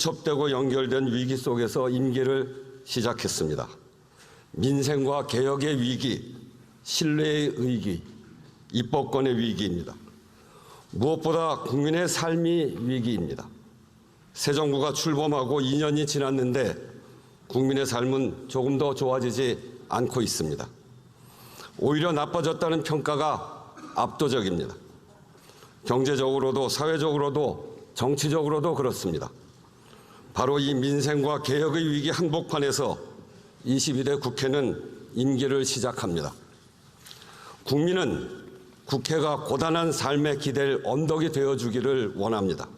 첩되고 연결된 위기 속에서 임기를 시작했습니다. 민생과 개혁의 위기, 신뢰의 위기, 입법권의 위기입니다. 무엇보다 국민의 삶이 위기입니다. 새 정부가 출범하고 2년이 지났는데 국민의 삶은 조금 더 좋아지지 않고 있습니다. 오히려 나빠졌다는 평가가 압도적입니다. 경제적으로도 사회적으로도 정치적으로도 그렇습니다. 바로 이 민생과 개혁의 위기 한복판에서 22대 국회는 임기를 시작합니다. 국민은 국회가 고단한 삶에 기댈 언덕이 되어주기를 원합니다.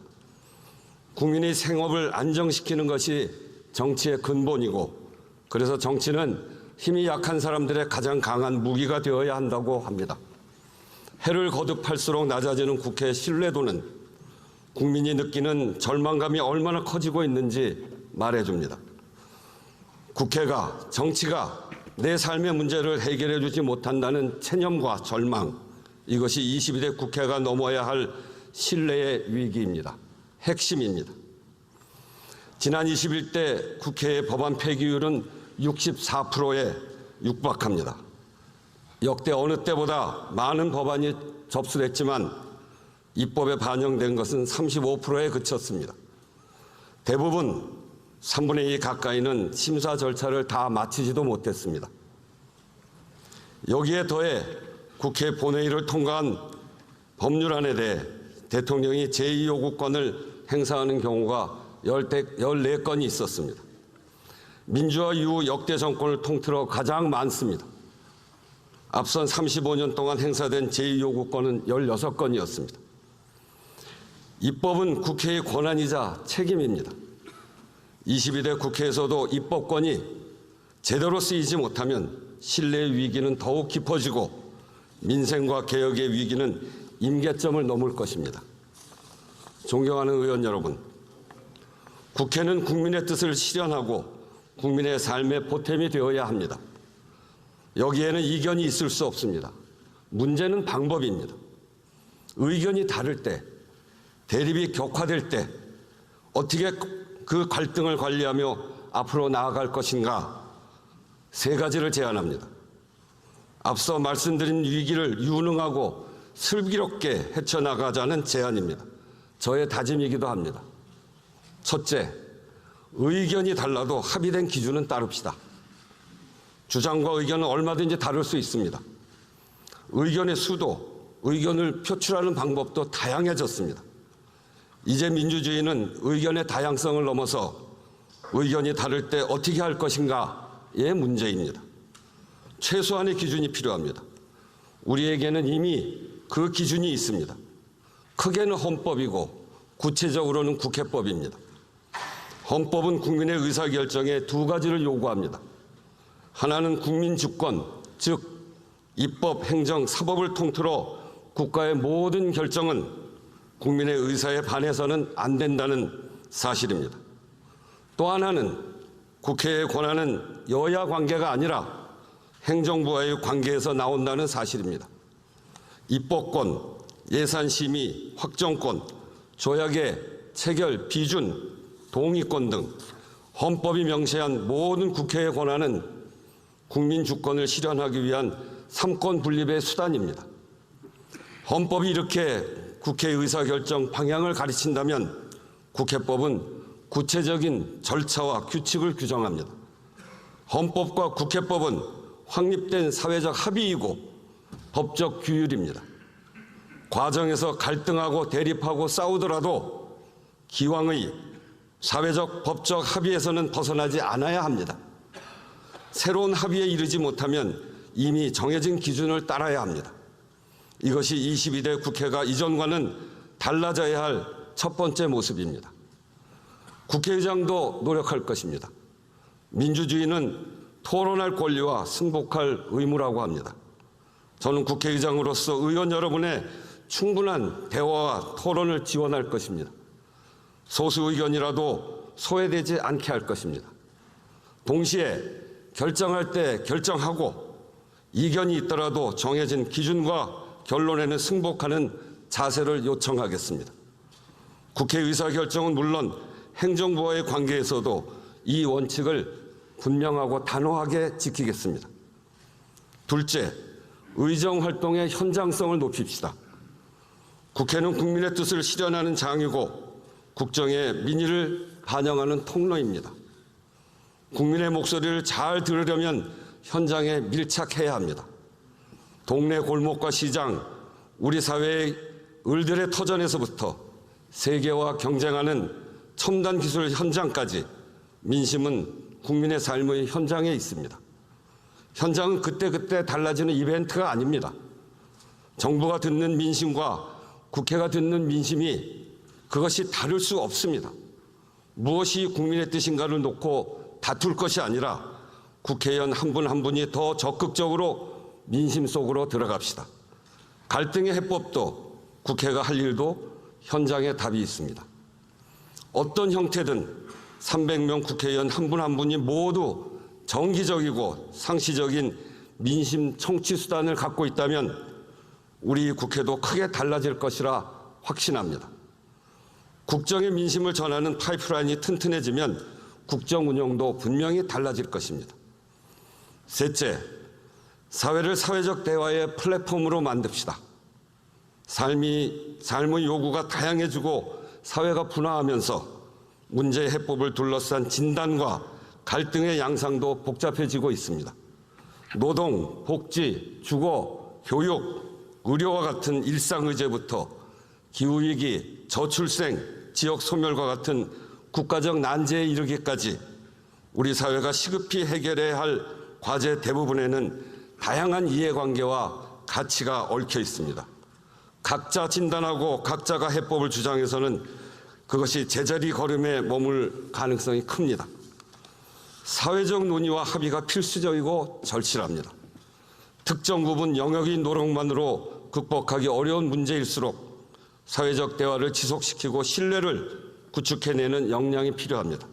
국민의 생업을 안정시키는 것이 정치의 근본이고 그래서 정치는 힘이 약한 사람들의 가장 강한 무기가 되어야 한다고 합니다. 해를 거듭할수록 낮아지는 국회의 신뢰도는 국민이 느끼는 절망감이 얼마나 커지고 있는지 말해줍니다. 국회가, 정치가 내 삶의 문제를 해결해 주지 못한다는 체념과 절망, 이것이 22대 국회가 넘어야 할 신뢰의 위기입니다. 핵심입니다. 지난 21대 국회의 법안 폐기율은 64%에 육박합니다. 역대 어느 때보다 많은 법안이 접수됐지만 입법에 반영된 것은 35%에 그쳤습니다. 대부분 3분의 2 가까이는 심사 절차를 다 마치지도 못했습니다. 여기에 더해 국회 본회의를 통과한 법률안에 대해 대통령이 제2요구권을 행사하는 경우가 14건이 있었습니다. 민주화 이후 역대 정권을 통틀어 가장 많습니다. 앞선 35년 동안 행사된 제2요구권은 16건이었습니다. 입법은 국회의 권한이자 책임입니다. 22대 국회에서도 입법권이 제대로 쓰이지 못하면 신뢰의 위기는 더욱 깊어지고 민생과 개혁의 위기는 임계점을 넘을 것입니다. 존경하는 의원 여러분, 국회는 국민의 뜻을 실현하고 국민의 삶의 보탬이 되어야 합니다. 여기에는 이견이 있을 수 없습니다. 문제는 방법입니다. 의견이 다를 때, 대립이 격화될 때 어떻게 그 갈등을 관리하며 앞으로 나아갈 것인가 세 가지를 제안합니다. 앞서 말씀드린 위기를 유능하고 슬기롭게 헤쳐나가자는 제안입니다. 저의 다짐이기도 합니다. 첫째, 의견이 달라도 합의된 기준은 따릅시다. 주장과 의견은 얼마든지 다를 수 있습니다. 의견의 수도, 의견을 표출하는 방법도 다양해졌습니다. 이제 민주주의는 의견의 다양성을 넘어서 의견이 다를 때 어떻게 할 것인가의 문제입니다. 최소한의 기준이 필요합니다. 우리에게는 이미 그 기준이 있습니다. 크게는 헌법이고 구체적으로는 국회법입니다. 헌법은 국민의 의사결정에 두 가지를 요구합니다. 하나는 국민 주권, 즉 입법, 행정, 사법을 통틀어 국가의 모든 결정은 국민의 의사에 반해서는 안 된다는 사실입니다. 또 하나는 국회의 권한은 여야 관계가 아니라 행정부와의 관계에서 나온다는 사실입니다. 입법권, 예산심의, 확정권, 조약의 체결, 비준, 동의권 등 헌법이 명시한 모든 국회의 권한은 국민 주권을 실현하기 위한 삼권 분립의 수단입니다. 헌법이 이렇게 국회 의사결정 방향을 가르친다면 국회법은 구체적인 절차와 규칙을 규정합니다. 헌법과 국회법은 확립된 사회적 합의이고 법적 규율입니다. 과정에서 갈등하고 대립하고 싸우더라도 기왕의 사회적 법적 합의에서는 벗어나지 않아야 합니다. 새로운 합의에 이르지 못하면 이미 정해진 기준을 따라야 합니다. 이것이 22대 국회가 이전과는 달라져야 할 첫 번째 모습입니다. 국회의장도 노력할 것입니다. 민주주의는 토론할 권리와 승복할 의무라고 합니다. 저는 국회의장으로서 의원 여러분의 충분한 대화와 토론을 지원할 것입니다. 소수 의견이라도 소외되지 않게 할 것입니다. 동시에 결정할 때 결정하고 이견이 있더라도 정해진 기준과 결론에는 승복하는 자세를 요청하겠습니다. 국회 의사 결정은 물론 행정부와의 관계에서도 이 원칙을 분명하고 단호하게 지키겠습니다. 둘째, 의정 활동의 현장성을 높입시다. 국회는 국민의 뜻을 실현하는 장이고 국정의 민의를 반영하는 통로입니다. 국민의 목소리를 잘 들으려면 현장에 밀착해야 합니다. 동네 골목과 시장, 우리 사회의 을들의 터전에서부터 세계와 경쟁하는 첨단 기술 현장까지 민심은 국민의 삶의 현장에 있습니다. 현장은 그때그때 달라지는 이벤트가 아닙니다. 정부가 듣는 민심과 국회가 듣는 민심이 그것이 다를 수 없습니다. 무엇이 국민의 뜻인가를 놓고 다툴 것이 아니라 국회의원 한 분한 분이 더 적극적으로 민심 속으로 들어갑시다. 갈등의 해법도 국회가 할 일도 현장에 답이 있습니다. 어떤 형태든 300명 국회의원 한분한 분이 모두 정기적이고 상시적인 민심 청취 수단을 갖고 있다면 우리 국회도 크게 달라질 것이라 확신합니다. 국정의 민심을 전하는 파이프라인이 튼튼해지면 국정 운영도 분명히 달라질 것입니다. 셋째, 사회를 사회적 대화의 플랫폼으로 만듭시다. 삶이 삶의 요구가 다양해지고 사회가 분화하면서 문제의 해법을 둘러싼 진단과 갈등의 양상도 복잡해지고 있습니다. 노동, 복지, 주거, 교육, 의료와 같은 일상 의제부터 기후 위기, 저출생, 지역 소멸과 같은 국가적 난제에 이르기까지 우리 사회가 시급히 해결해야 할 과제 대부분에는 다양한 이해관계와 가치가 얽혀 있습니다. 각자 진단하고 각자가 해법을 주장해서는 그것이 제자리 걸음에 머물 가능성이 큽니다. 사회적 논의와 합의가 필수적이고 절실합니다. 특정 부분 영역의 노력만으로 극복하기 어려운 문제일수록 사회적 대화를 지속시키고 신뢰를 구축해내는 역량이 필요합니다.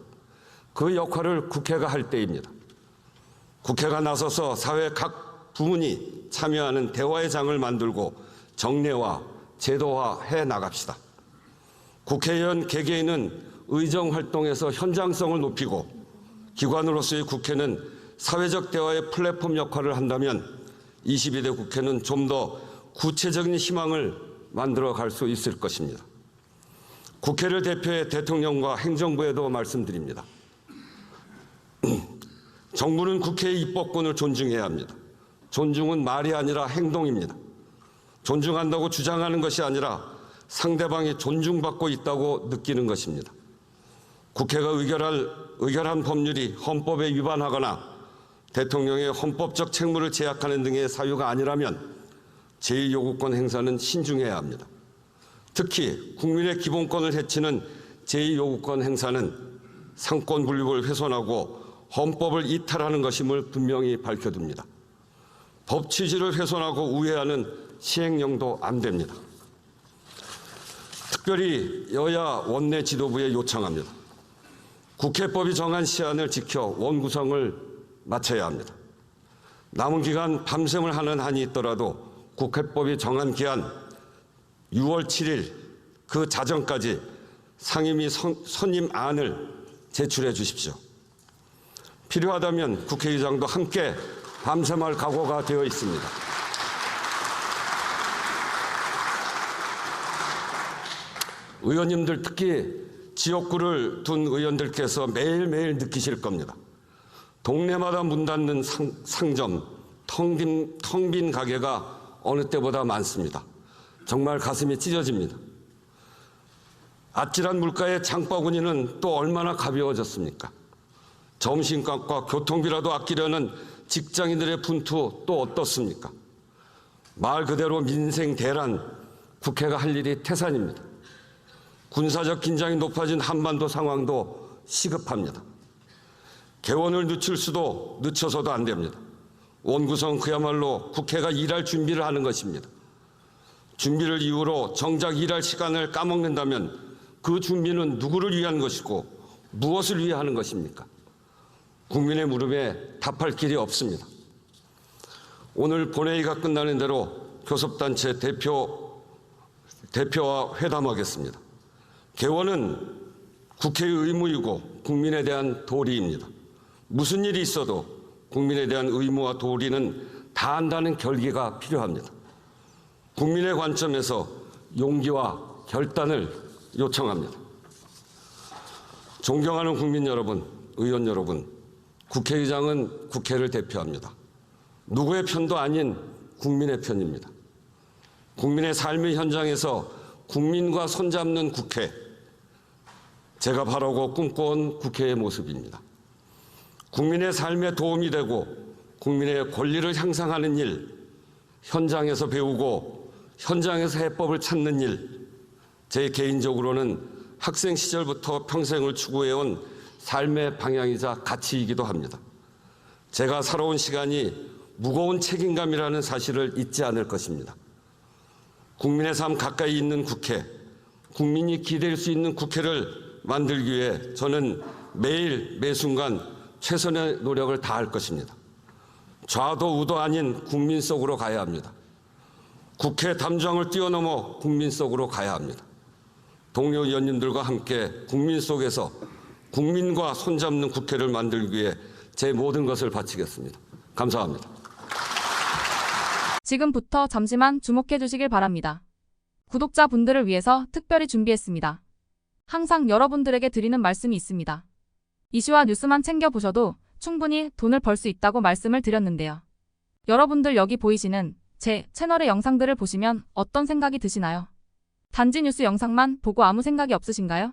그 역할을 국회가 할 때입니다. 국회가 나서서 사회 각 부문이 참여하는 대화의 장을 만들고 정례화, 제도화해 나갑시다. 국회의원 개개인은 의정 활동에서 현장성을 높이고 기관으로서의 국회는 사회적 대화의 플랫폼 역할을 한다면 22대 국회는 좀 더 구체적인 희망을 만들어 갈 수 있을 것입니다. 국회를 대표해 대통령과 행정부에도 말씀드립니다. 정부는 국회의 입법권을 존중해야 합니다. 존중은 말이 아니라 행동입니다. 존중한다고 주장하는 것이 아니라 상대방이 존중받고 있다고 느끼는 것입니다. 국회가 의결할, 의결한 법률이 헌법에 위반하거나 대통령의 헌법적 책무를 제약하는 등의 사유가 아니라면 제2요구권 행사는 신중해야 합니다. 특히 국민의 기본권을 해치는 제2요구권 행사는 상권 분립을 훼손하고 헌법을 이탈하는 것임을 분명히 밝혀둡니다. 법 취지를 훼손하고 우회하는 시행령도 안 됩니다. 특별히 여야 원내 지도부에 요청합니다. 국회법이 정한 시한을 지켜 원구성을 마쳐야 합니다. 남은 기간 밤샘을 하는 한이 있더라도 국회법이 정한 기한 6월 7일 그 자정까지 상임위 선, 선임안을 제출해 주십시오. 필요하다면 국회의장도 함께 밤샘할 각오가 되어 있습니다. 의원님들 특히 지역구를 둔 의원들께서 매일매일 느끼실 겁니다. 동네마다 문 닫는 상, 상점, 텅빈, 텅빈 가게가 어느 때보다 많습니다. 정말 가슴이 찢어집니다. 아찔한 물가의 장바구니는 또 얼마나 가벼워졌습니까? 점심값과 교통비라도 아끼려는 직장인들의 분투 또 어떻습니까? 말 그대로 민생 대란, 국회가 할 일이 태산입니다. 군사적 긴장이 높아진 한반도 상황도 시급합니다. 개원을 늦출 수도 늦춰서도 안 됩니다. 원구성 그야말로 국회가 일할 준비를 하는 것입니다. 준비를 이유로 정작 일할 시간을 까먹는다면 그 준비는 누구를 위한 것이고 무엇을 위해 하는 것입니까? 국민의 물음에 답할 길이 없습니다. 오늘 본회의가 끝나는 대로 교섭단체 대표, 대표와 회담하겠습니다. 개원은 국회의 의무이고 국민에 대한 도리입니다. 무슨 일이 있어도 국민에 대한 의무와 도리는 다한다는 결기가 필요합니다. 국민의 관점에서 용기와 결단을 요청합니다. 존경하는 국민 여러분, 의원 여러분, 국회의장은 국회를 대표합니다. 누구의 편도 아닌 국민의 편입니다. 국민의 삶의 현장에서 국민과 손잡는 국회, 제가 바라고 꿈꿔온 국회의 모습입니다. 국민의 삶에 도움이 되고 국민의 권리를 향상하는 일, 현장에서 배우고 현장에서 해법을 찾는 일, 제 개인적으로는 학생 시절부터 평생을 추구해온 삶의 방향이자 가치이기도 합니다. 제가 살아온 시간이 무거운 책임감이라는 사실을 잊지 않을 것입니다. 국민의 삶 가까이 있는 국회, 국민이 기댈 수 있는 국회를 만들기 위해 저는 매일 매순간 최선의 노력을 다할 것입니다. 좌도 우도 아닌 국민 속으로 가야 합니다. 국회 담장을 뛰어넘어 국민 속으로 가야 합니다. 동료 의원님들과 함께 국민 속에서 국민과 손잡는 국회를 만들기 위해 제 모든 것을 바치겠습니다. 감사합니다. 지금부터 잠시만 주목해 주시길 바랍니다. 구독자 분들을 위해서 특별히 준비했습니다. 항상 여러분들에게 드리는 말씀이 있습니다. 이슈와 뉴스만 챙겨보셔도 충분히 돈을 벌 수 있다고 말씀을 드렸는데요. 여러분들 여기 보이시는 제 채널의 영상들을 보시면 어떤 생각이 드시나요? 단지 뉴스 영상만 보고 아무 생각이 없으신가요?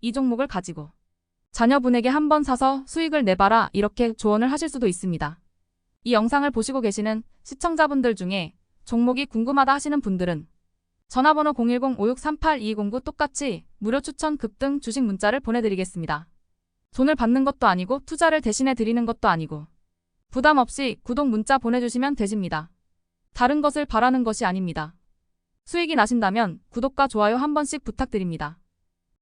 이 종목을 가지고 자녀분에게 한번 사서 수익을 내봐라 이렇게 조언을 하실 수도 있습니다. 이 영상을 보시고 계시는 시청자분들 중에 종목이 궁금하다 하시는 분들은 전화번호 010-5638-2209 똑같이 무료 추천 급등 주식 문자를 보내드리겠습니다. 돈을 받는 것도 아니고 투자를 대신해 드리는 것도 아니고 부담 없이 구독 문자 보내주시면 되십니다. 다른 것을 바라는 것이 아닙니다. 수익이 나신다면 구독과 좋아요 한 번씩 부탁드립니다.